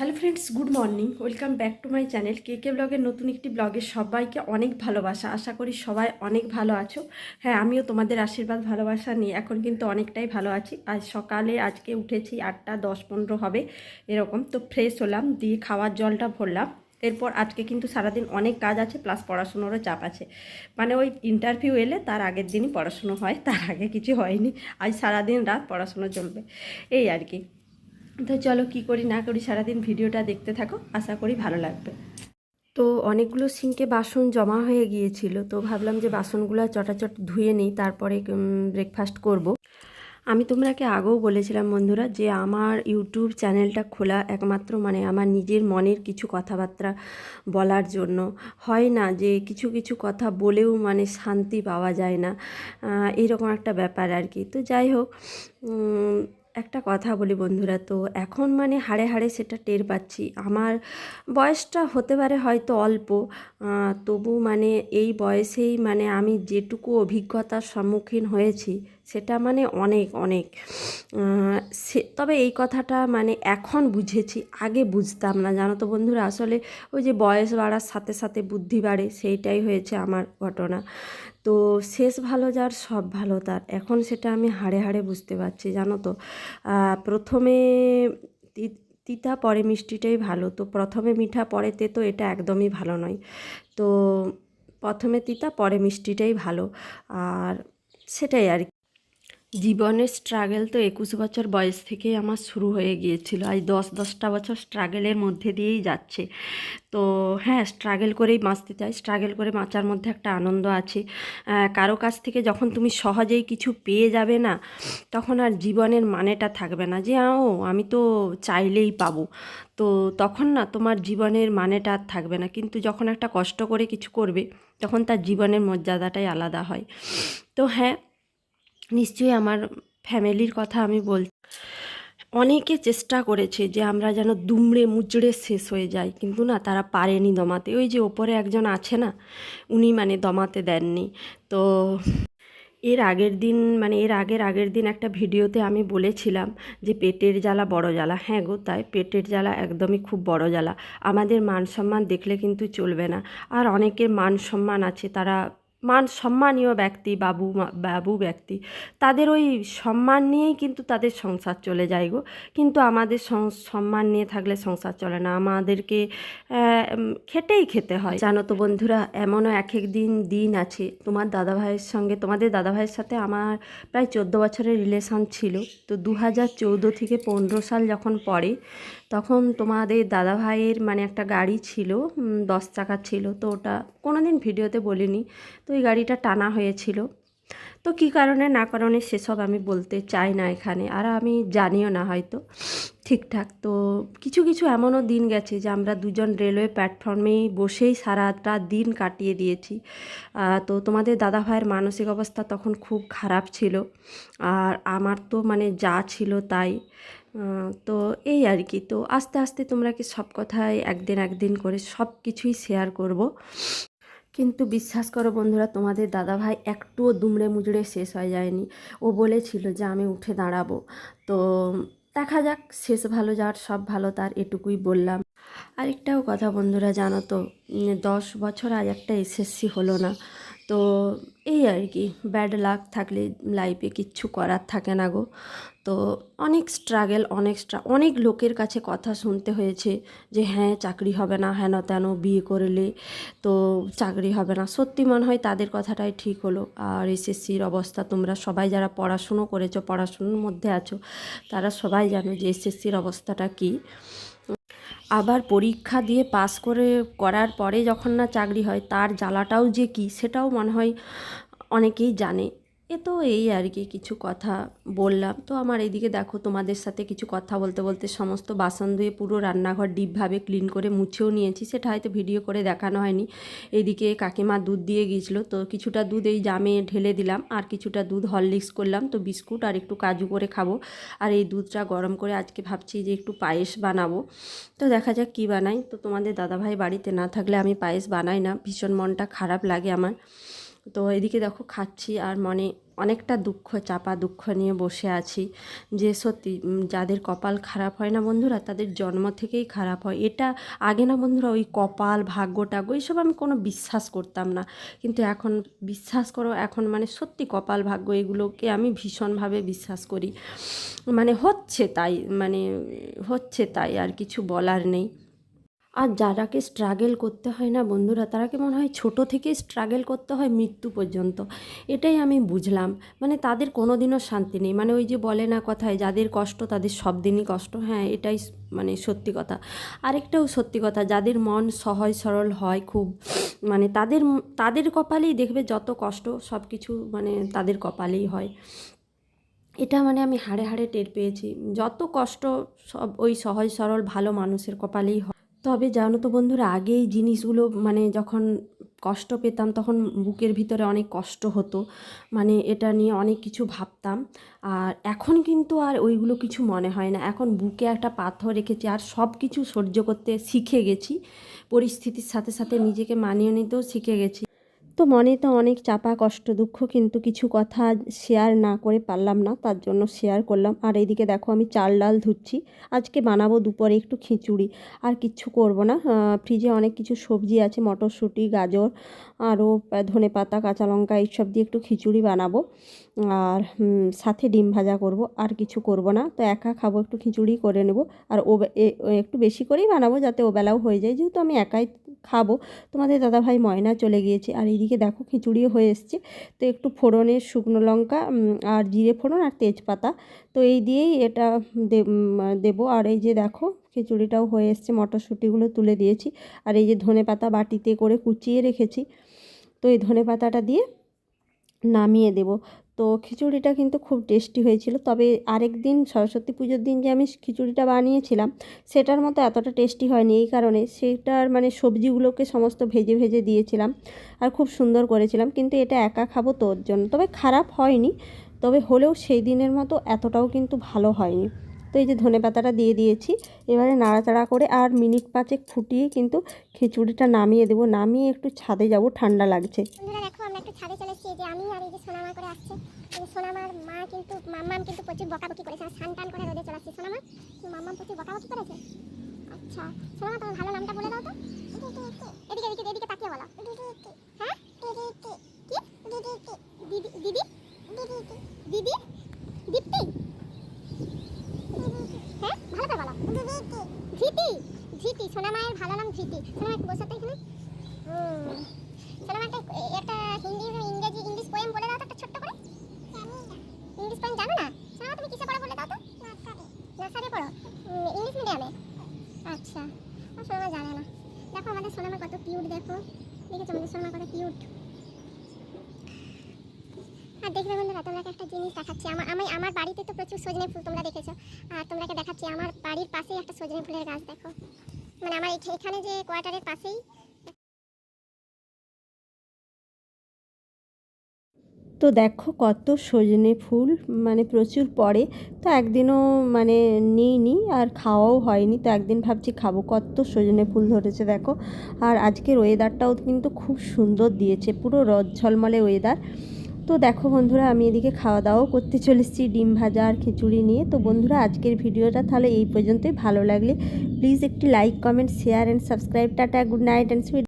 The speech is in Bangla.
Hello friends, good morning. Welcome back to my channel K K ব্লগের নতুন একটি ব্লগে সবাইকে অনেক ভালোবাসা। আশা করি সবাই অনেক ভালো আছো। হ্যাঁ আমিও তোমাদের আশীর্বাদ, ভালোবাসা নিয়ে এখন কিন্তু অনেকটাই ভালো আছি। আজ সকালে আজকে উঠেছি আটটা দশ পনেরো হবে, এরকম। তো ফ্রেশ হলাম, দিয়ে খাওয়ার জলটা ভরলাম। এরপর আজকে কিন্তু সারাদিন অনেক কাজ আছে প্লাস পড়াশুনোরও চাপ আছে। মানে ওই ইন্টারভিউ এলে তার আগের দিনই পড়াশুনো হয়, তার আগে কিছু হয়নি। আজ সারাদিন রাত পড়াশুনো চলবে। এই আর কি। তো চলো কি করি না করি সারাদিন ভিডিওটা দেখতে থাকো, আশা করি ভালো লাগবে। তো অনেকগুলো সিঙ্কে বাসন জমা হয়ে গিয়েছিল, তো ভাবলাম যে বাসনগুলো চটাচট ধুয়ে নিই, তারপরে ব্রেকফাস্ট করব। আমি তোমরাকে আগেও বলেছিলাম বন্ধুরা যে আমার ইউটিউব চ্যানেলটা খোলা একমাত্র মানে আমার নিজের মনের কিছু কথাবার্তা বলার জন্য। হয় না যে কিছু কিছু কথা বলেও মানে শান্তি পাওয়া যায় না এরকম একটা ব্যাপার আর কি। তো যাই হোক একটা কথা বলি বন্ধুরা, তো এখন মানে হাড়ে হাড়ে সেটা টের পাচ্ছি। আমার বয়সটা হতে পারে হয়তো অল্প তবু মানে এই বয়সেই মানে আমি যেটুকু অভিজ্ঞতার সম্মুখীন হয়েছি, সেটা মানে অনেক অনেক। সে, তবে এই কথাটা মানে এখন বুঝেছি, আগে বুঝতাম না। জানো তো বন্ধুরা, আসলে ওই যে বয়স বাড়ার সাথে সাথে বুদ্ধি বাড়ে, সেইটাই হয়েছে আমার ঘটনা। তো শেষ ভালো যার, সব ভালো তার। এখন সেটা আমি হাড়ে হাড়ে বুঝতে পারছি, জানো তো। প্রথমে তিতা, পরে মিষ্টিটাই ভালো। তো প্রথমে মিঠা, পরে তেতো, এটা একদমই ভালো নয়। তো প্রথমে তিতা, পরে মিষ্টিটাই ভালো। আর সেটাই আর জীবনের স্ট্রাগল তো একুশ বছর বয়স থেকেই আমার শুরু হয়ে গিয়েছিল। আজ দশ, দশটা বছর স্ট্রাগলের মধ্যে দিয়েই যাচ্ছে। তো হ্যাঁ স্ট্রাগল করেই বাঁচতে চাই স্ট্রাগল করে বাঁচার মধ্যে একটা আনন্দ আছে। কারও কাছ থেকে যখন তুমি সহজেই কিছু পেয়ে যাবে না, তখন আর জীবনের মানেটা থাকবে না যে ও আমি তো চাইলেই পাবো। তো তখন না, তোমার জীবনের মানেটা আর থাকবে না। কিন্তু যখন একটা কষ্ট করে কিছু করবে, তখন তার জীবনের মর্যাদাটাই আলাদা হয়। তো হ্যাঁ নিশ্চয়ই আমার ফ্যামিলির কথা আমি বল, অনেকে চেষ্টা করেছে যে আমরা যেন দুমড়ে মুচড়ে শেষ হয়ে যাই, কিন্তু না, তারা পারেনি দমাতে। ওই যে ওপরে একজন আছে না, উনি মানে দমাতে দেননি। তো এর আগের দিন মানে এর আগের আগের দিন একটা ভিডিওতে আমি বলেছিলাম যে পেটের জ্বালা বড় জ্বালা। হ্যাঁ গো, তাই পেটের জ্বালা একদমই খুব বড় জ্বালা। আমাদের মান সম্মান দেখলে কিন্তু চলবে না। আর অনেকের মান সম্মান আছে, তারা মান সম্মানীয় ব্যক্তি, বাবু বাবু ব্যক্তি, তাদের ওই সম্মান নিয়েই কিন্তু তাদের সংসার চলে যায় গো। কিন্তু আমাদের সম্মান নিয়ে থাকলে সংসার চলে না। আমাদেরকে খেটেই খেতে হয়। জানো তো বন্ধুরা, এমনও এক এক দিন দিন আছে। তোমার দাদাভাইয়ের সঙ্গে, তোমাদের দাদাভাইয়ের সাথে আমার প্রায় চোদ্দ বছরের রিলেশন ছিল। তো দু হাজার থেকে পনেরো সাল যখন পড়ে তখন তোমাদের দাদাভাইয়ের মানে একটা গাড়ি ছিল দশ চাকার ছিল, তো ওটা কোনো দিন ভিডিওতে বলিনি, তো ওই গাড়িটা টানা হয়েছিল। তো কী কারণে না কারণে সেসব আমি বলতে চাই না এখানে, আর আমি জানিও না হয়তো ঠিকঠাক। তো কিছু কিছু এমনও দিন গেছে যে আমরা দুজন রেলওয়ে প্ল্যাটফর্মেই বসেই সারাটা দিন কাটিয়ে দিয়েছি। তো তোমাদের দাদা ভাইয়ের মানসিক অবস্থা তখন খুব খারাপ ছিল, আর আমার তো মানে যা ছিল তাই। তো এই আর কি। তো আস্তে আস্তে তোমরা কি সব কথাই একদিন একদিন করে সব কিছুই শেয়ার করব। কিন্তু বিশ্বাস করো বন্ধুরা, তোমাদের দাদাভাই একটুও দুমড়ে মুচড়ে শেষ হয়ে যায়নি। ও বলেছিল যে আমি উঠে দাঁড়াবো। তো দেখা যাক, শেষ ভালো যার, সব ভালো তার, এটুকুই বললাম। আরেকটাও কথা বন্ধুরা, জানো তো দশ বছর আজ একটা এসএসসি হলো না। তো এই আর কি ব্যাড লাক থাকলে লাইফে কিচ্ছু করার থাকে না গো। তো অনেক স্ট্রাগল অনেক অনেক লোকের কাছে কথা শুনতে হয়েছে যে হ্যাঁ চাকরি হবে না হেন তেন বিয়ে করলে তো চাকরি হবে না। সত্যি মনে হয় তাদের কথাটাই ঠিক হলো। আর এসএসসির অবস্থা, তোমরা সবাই যারা পড়াশুনো করেছ, পড়াশুনোর মধ্যে আছো, তারা সবাই জানো যে এসএসসির অবস্থাটা কী। আবার পরীক্ষা দিয়ে পাস করে, করার পরে যখন না চাকরি হয়, তার জ্বালাটাও যে কী, সেটাও মনে হয় অনেকেই জানে। এ তো এই আর কি, কিছু কথা বললাম। তো আমার এইদিকে দেখো, তোমাদের সাথে কিছু কথা বলতে বলতে সমস্ত বাসন ধুয়ে পুরো রান্নাঘর ডিপভাবে ক্লিন করে মুছেও নিয়েছি। সেটা হয়তো ভিডিও করে দেখানো হয়নি। এইদিকে কাকিমা দুধ দিয়ে গিয়েছিল, তো কিছুটা দুধ এই জামে ঢেলে দিলাম, আর কিছুটা দুধ হরলিক্স করলাম। তো বিস্কুট আর একটু কাজু করে খাব। আর এই দুধটা গরম করে আজকে ভাবছি যে একটু পায়েস বানাবো। তো দেখা যাক কী বানাই। তো তোমাদের দাদাভাই বাড়িতে না থাকলে আমি পায়েস বানাই না। ভীষণ মনটা খারাপ লাগে আমার। তো এদিকে দেখো খাচ্ছি আর মনে অনেকটা দুঃখ, চাপা দুঃখ নিয়ে বসে আছি যে সত্যি যাদের কপাল খারাপ হয় না বন্ধুরা, তাদের জন্ম থেকেই খারাপ হয়। এটা আগে না বন্ধুরা ওই কপাল, ভাগ্য, টাগ্য এইসব আমি কোনো বিশ্বাস করতাম না। কিন্তু এখন বিশ্বাস করো, এখন মানে সত্যি কপাল, ভাগ্য এগুলোকে আমি ভীষণভাবে বিশ্বাস করি। মানে হচ্ছে তাই মানে হচ্ছে তাই আর কিছু বলার নেই। আর যারাকে স্ট্রাগেল করতে হয় না বন্ধুরা তারাকে মনে হয় ছোট থেকে স্ট্রাগেল করতে হয় মৃত্যু পর্যন্ত? এটাই আমি বুঝলাম। মানে তাদের কোনো দিনও শান্তি নেই। মানে ওই যে বলে না কথায়, যাদের কষ্ট তাদের সব দিনই কষ্ট। হ্যাঁ এটাই মানে সত্যি কথা। আরেকটাও সত্যি কথা, যাদের মন সহজ সরল হয় খুব মানে তাদের তাদের কপালেই দেখবে যত কষ্ট সব কিছু মানে তাদের কপালেই হয়। এটা মানে আমি হাড়ে হাড়ে টের পেয়েছি। যত কষ্ট সব ওই সহজ সরল ভালো মানুষের কপালেই হয়। তবে জানো তো বন্ধুরা, আগে এই জিনিসগুলো মানে যখন কষ্ট পেতাম তখন বুকের ভিতরে অনেক কষ্ট হতো। মানে এটা নিয়ে অনেক কিছু ভাবতাম। আর এখন কিন্তু আর ওইগুলো কিছু মনে হয় না। এখন বুকে একটা পাথর রেখেছি আর সব কিছু সহ্য করতে শিখে গেছি। পরিস্থিতির সাথে সাথে নিজেকে মানিয়ে নিতেও শিখে গেছি। তো মনে তো অনেক চাপা, কষ্ট, দুঃখ, কিন্তু কিছু কথা শেয়ার না করে পারলাম না, তার জন্য শেয়ার করলাম। আর এইদিকে দেখো আমি চাল ডাল ধুচ্ছি, আজকে বানাবো দুপুরে একটু খিচুড়ি। আর কিচ্ছু করব না ফ্রিজে অনেক কিছু সবজি আছে, মটরশুঁটি, গাজর, আরও ধনে পাতা, কাঁচা লঙ্কা, এইসব দিয়ে একটু খিচুড়ি বানাবো। আর সাথে ডিম ভাজা করব, আর কিছু করব না। তো একা খাব, একটু খিচুড়ি করে নেব। আর ও একটু বেশি করেই বানাবো, যাতে ওবেলাও হয়ে যায়। যেহেতু আমি একাই খাব। তোমাদের দাদাভাই ময়না চলে গিয়েছে। আর এইদিকে দেখো খিচুড়িও হয়ে এসছে। তো একটু ফোড়নের শুকনো লঙ্কা আর জিরে ফোড়ন আর তেজপাতা। তো এই দিয়েই এটা দেবো। আর এই যে দেখো খিচুড়িটাও হয়ে এসছে। মটরশুঁটিগুলো তুলে দিয়েছি। আর এই যে ধনে পাতা বাটিতে করে কুচিয়ে রেখেছি। তো এই ধনে পাতাটা দিয়ে নামিয়ে দেব। তো খিচুড়িটা কিন্তু খুব টেস্টি হয়েছিল। তবে আরেক দিন সরস্বতী পুজোর দিন যে আমি খিচুড়িটা বানিয়েছিলাম, সেটার মতো এতটা টেস্টি হয়নি। এই কারণে সেটার মানে সবজিগুলোকে সমস্ত ভেজে ভেজে দিয়েছিলাম আর খুব সুন্দর করেছিলাম। কিন্তু এটা একা খাব তোর জন্য। তবে খারাপ হয়নি, তবে হলেও সেই দিনের মতো এতটাও কিন্তু ভালো হয়নি। তো এই যে ধনে পাতাটা দিয়ে দিয়েছি এবারে নাড়াচাড়া করে আর মিনিট পাঁচেক ফুটিয়ে কিন্তু খিচুড়িটা নামিয়ে দেবো নামিয়ে একটু ছাদে যাব ঠান্ডা লাগছে দেখো আমরা ছাদে যে আর কিন্তু স্নান টান আচ্ছা নামটা বলে হ্যাঁ দিদি দিদি দিদি দীপ্তি হ্যাঁ ভালো করে বলো ধৃতি ধৃতি সোনামায়ের ভালো নাম ধৃতি সোনামা একটু বসে তো এখানে। সোনামা একটা একটা হিন্দি, ইংরেজি, ইংলিশ পোয়েম বলে দাও তো একটা ছোট্ট করে। ইংলিশ পোয়েম জানো না? সোনামা, তুমি কিসে পড়ো বলে দাও তো? নার্সারি। পড়ো। ইংলিশ মিডিয়ামে আচ্ছা। সোনামা জানে না। দেখো আমাদের সোনামা কত কিউট দেখো। দেখেছ আমাদের সোনামা কত কিউট আর দেখবে বন্ধুরা তোমরা একটা জিনিস দেখাচ্ছি। আমার আমি, আমার বাড়িতে তো প্রচুর সজনে ফুল তোমরা দেখেছ। আর তোমরাকে দেখাচ্ছি, আমার বাড়ির পাশেই একটা সজনে ফুলের গাছ, দেখো। মানে আমার এখানে যে কোয়ার্টারের পাশেই। তো দেখো কত সজনে ফুল মানে প্রচুর পড়ে। তো একদিনও মানে নিইনি আর খাওয়াও হয়নি, তো একদিন ভাবছি খাব। কত সজনে ফুল ধরেছে দেখো। আর আজকের ওয়েদারটাও কিন্তু খুব সুন্দর দিয়েছে, পুরো রদ ঝলমলে ওয়েদার তো দেখো বন্ধুরা, আমি এদিকে খাওয়া দাওয়াও করতে চলেছি ডিম ভাজা আর খিচুড়ি নিয়ে। তো বন্ধুরা, আজকের ভিডিওটা তাহলে এই পর্যন্তই। ভালো লাগলে প্লিজ একটি like comment share and subscribe tata good night and sweet